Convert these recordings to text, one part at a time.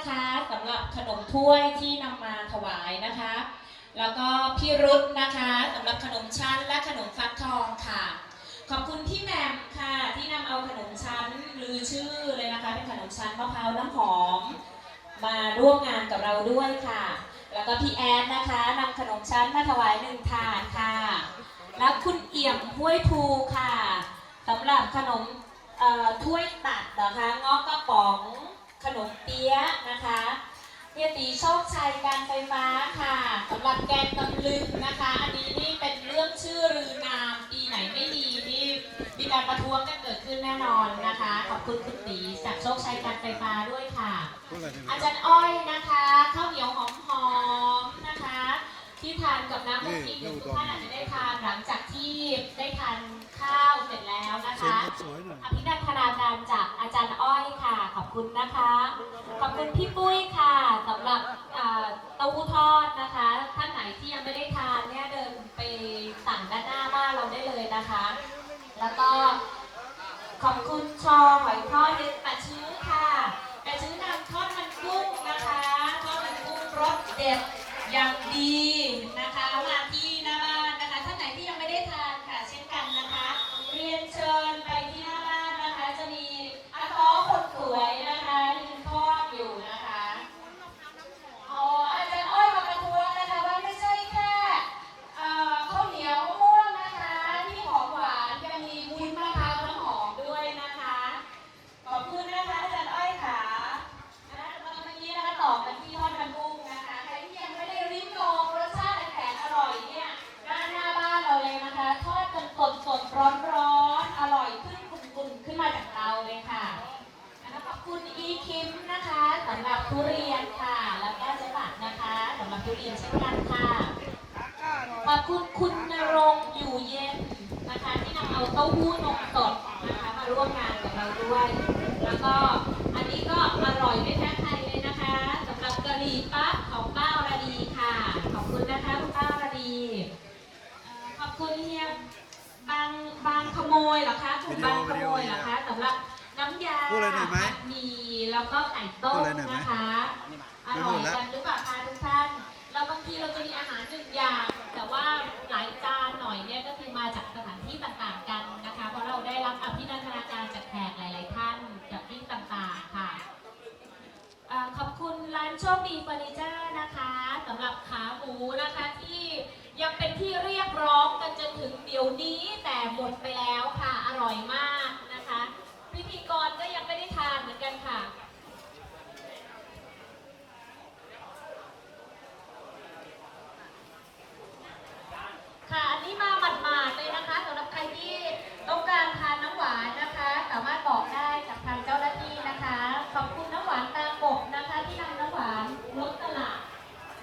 นะคะสำหรับขนมถ้วยที่นำมาถวายนะคะ แล้วก็พี่รุธนะคะสำหรับขนมชั้นและขนมฟักทองค่ะ ขอบคุณพี่แหม่มค่ะที่นำเอาขนมชั้นลือชื่อเลยนะคะเป็นขนมชั้นมะพร้าวน้ำหอม มาร่วมงานกับเราด้วยค่ะ แล้วก็พี่แอดนะคะนำขนมชั้นมาถวายหนึ่งถาดค่ะ แล้วคุณเอี่ยมห้วยภูค่ะสำหรับขนมถ้วยตัดนะคะงอกกระป๋อง ขนมเปี๊ยะนะคะเฮียตีโชคชัยการไฟฟ้าค่ะสำหรับแกงตำลึงนะคะ อันนี้นี่เป็นเรื่องชื่อรือนามปีไหนไม่ดีนี่มีการประท้วงกันเกิดขึ้นแน่นอนนะคะ ขอบคุณคุณตีจากโชคชัยการไฟฟ้าด้วยค่ะพูดอะไรเนี่ยอาจารย์อ้อยนะคะข้าวเหนียวหอมๆนะคะที่ทานกับน้ำกะทิเดี๋ยวทุกท่านอาจจะได้ทานหลังจากที่ได้ทานข้าวเสร็จแล้วนะเสียงคะสวยหน่อยอภินันทนาการจากอาจารย์อ้อยค่ะ ขอบคุณนะคะ ขอบคุณพี่ปุ้ยค่ะสำหรับอ่าเต้าหู้ทอดนะคะ ท่านไหนที่ยังไม่ได้ทานเนี่ยเดินไปสั่งด้านหน้าบ้านเราได้เลยนะคะ แล้วก็ขอบคุณชอหอยทอดเด็ดปะชื้อค่ะปะชื้อนำทอดมันกุ้งนะคะทอดมันกุ้งรสเด็ด อย่างดีนะคะมาบ้านนะคะท่านไหนที่ยังไม่ได้ทานค่ะ เช่นกันนะคะ เรียนเชิญไปที่หน้าบ้านนะคะ จะมีอาต้อคนสวยนะคะยืนทอดอยู่นะคะอ๋ออาจารย์อ้อยมาประท้วงนะคะว่าไม่ใช่แค่เอ่อข้าวเหนียวม่วงนะคะ ที่หอมหวานยังมีวุ้นมะพร้าวน้ำหอมด้วยนะคะ ขอบคุณนะคะอาจารย์อ้อยค่ะนะคะสำหรับวันนี้นะคะต่อกันที่ทอดมันกุ้งนะคะใครที่ยังไม่ได้ริมลองรสชาติแสนอร่อยเนี่ยด้านหน้าบ้านเราเลยนะคะ ทอดจนสดสดร้อนร้อนๆอร่อยขึ้นกุ่นๆขึ้นมาจากเตาเลยค่ะนะคะขอบคุณอีคิมนะคะสำหรับทุเรียนค่ะ แล้วก็เจ๊บัตรนะคะสำหรับทุเรียนเช่นกันค่ะ ขอบคุณคุณนรงค์อยู่เย็นนะคะที่นำ เอาเต้าหู้นมสดนะคะมาร่วมงานกับเราด้วย แล้วก็อันนี้ก็อร่อยไม่แพ้ใครเลยนะคะสำหรับกะหรี่ปั๊บของป้าอรดีค่ะ ขอบคุณนะคะคุณป้าอรดีเอ่อขอบคุณเฮียบางบางขโมยเหรอคะถูกบางขโมยเหรอคะสำหรับน้ำยาพูดอะไรหน่อยไหมผัดหมีแล้วก็ไก่ต้มพูดอะไรหน่อยไหมนะคะอร่อยกันหรือเปล่าคะทุกท่านแล้วบางทีเราจะมีอาหารหนึ่งอย่างานโชคดีเฟอร์นิเจอร์นะคะสำหรับขาหมูนะคะที่ยังเป็นที่เรียกร้องกันจนถึงเดี๋ยวนี้แต่หมดไปแล้วค่ะ อร่อยมากนะคะ พิธีกรก็ยังไม่ได้ทานเหมือนกันค่ะ ค่ะ อันนี้มาหมาดๆเลยนะคะสำหรับใครที่ต้องการทานน้ำหวานนะคะ สามารถบอกได้กับทางเจ้าหน้าที่นะคะ ขอบคุณน้ำหวานตากบนะคะ ที่นำน้ำหวานลดตลาด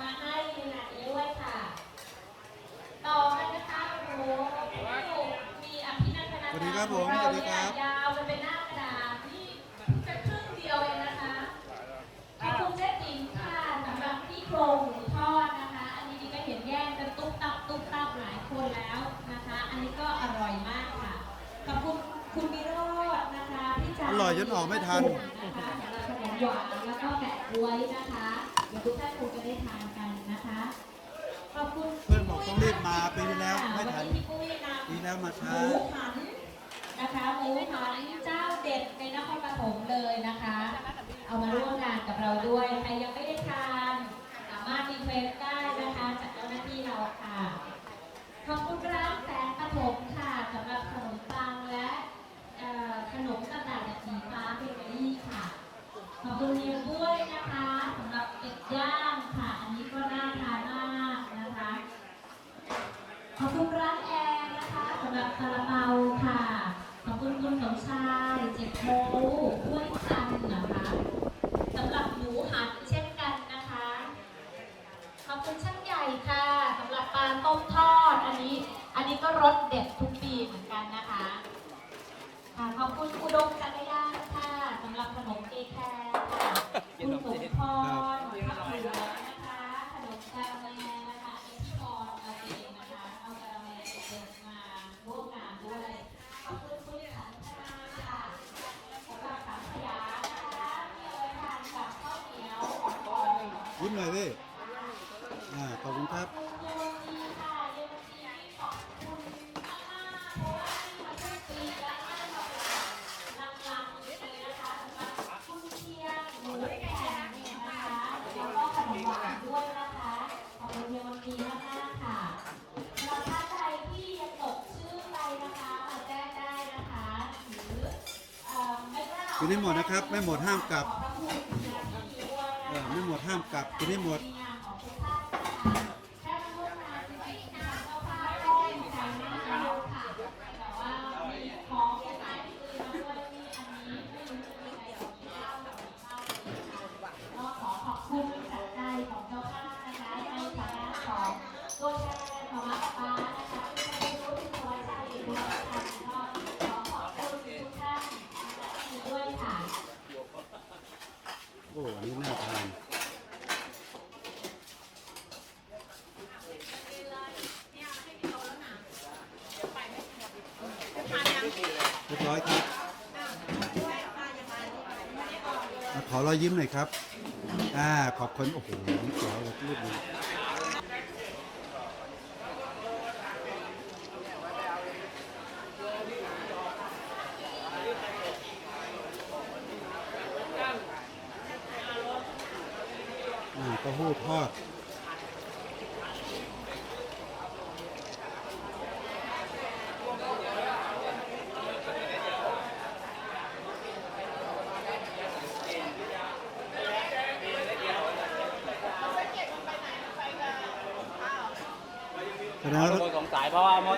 มาให้ในงานนี้ด้วยค่ะ ต่อกันนะคะโอ้โหมีอภินันทนาการ สวัสดีครับผม ของ สวัสดีครับ เนี่ยยาวมันเป็นหน้ากระดาษนี่จะครึ่งเดียวเองนะคะ ขอบคุณเจ๊ติ๋มค่ะสำหรับที่โครงหมูทอดนะคะ อันนี้ดีก็เห็นแย่งกันตุ๊บตับตุ๊บตับหลายคนแล้วนะคะ อันนี้ก็อร่อยมากค่ะ ขอบคุณคุณวิโรจน์นะคะ พี่จ๋าอร่อยจนออกไม่ทันหรับขนมหวานแล้วก็แปะบ๊วยนะคะเดี๋ยวทุกท่านคงจะได้ทานกันนะคะขอบคุณเพื่อนบอกต้องรีบมาปีที่แล้วไม่ทันวันนี้พี่ปุ้ยนำปีแล้วมาหช้ามูหันนะคะหมูหันเจ้าเด็ดในนครปฐมเลยนะคะ เอามาร่วมงานกับเราด้วยใครยังไม่ได้ทานสามารถรีเควสได้นะคะจากเจ้าหน้าที่เราค่ะขอบคุณร้านแสงปฐมค่ะสำหรับขนมปังและเอ่อขนมต่างๆจากสีฟ้าเบเกอรี่ค่ะ ขอบคุณเฮียด้วยนะคะสำหรับเป็ดย่างค่ะ อันนี้ก็น่าทานมากนะคะ ขอบคุณร้านแอร์นะคะสำหรับซาลาเปาค่ะ ขอบคุณคุณสมชายเจ็ดโมห้วยจันทร์นะคะสำหรับหมูหันเช่นกันนะคะ ขอบคุณช่างใหญ่ค่ะสำหรับปลาต้มทอด อันนี้ อันนี้ก็รสเด็ดทุกปีเหมือนกันนะคะค่ะ ขอ กินให้หมดนะครับ ไม่หมดห้ามกลับเออไม่หมดห้ามกลับกินให้หมด ขอรอยยิ้มหน่อยครับ อ่า ขอบคุณ โอ้โหขอรูปนี้อ่าก็หูทอด นะคนสงสัยเพราะว่าเมื่อ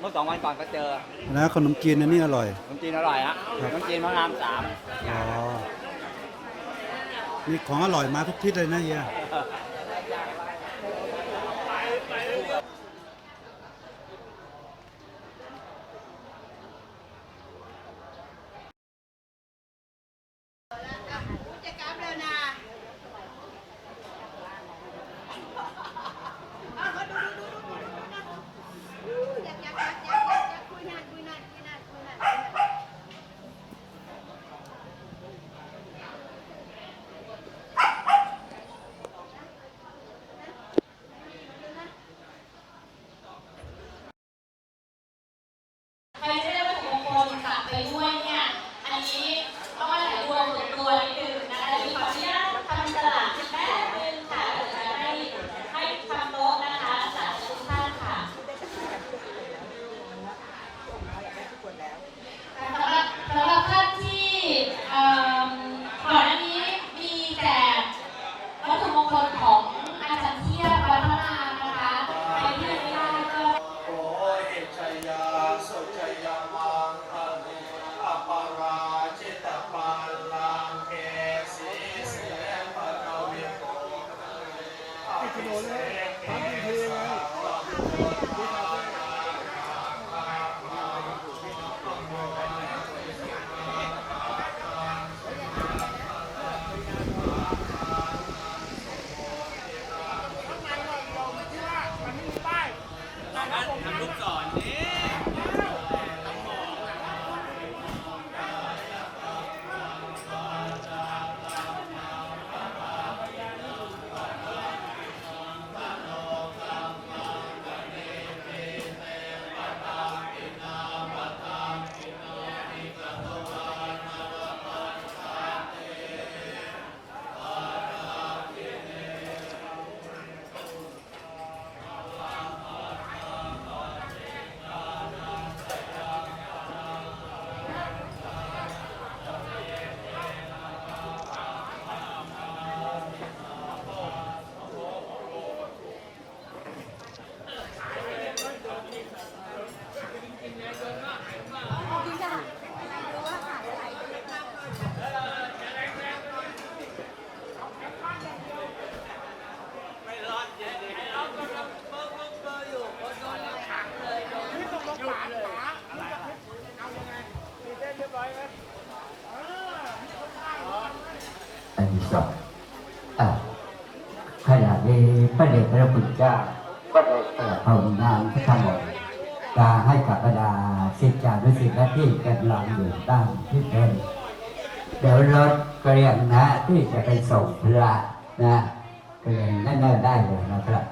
เมื่อสองวันก่อนก็เจอนะขนมจีนอันี่อร่อยขนมจีนอร่อยฮะขนมจีนพระรามสามอ๋อนี่ของอร่อยมาทุกทิศเลยนะเฮีย สองขณะนี้พระเดชพระคุณเจ้าก็ได้เปิพระองค์นามพระธรรมการให้กับบรรดาสิทธิานุสิทธิ์ที่กำลังอยู่ตั้งที่เดิมเดี๋ยวรถเกลียงนะที่จะไปส่งพระนะเกลียงนั่นได้เลยนะครับ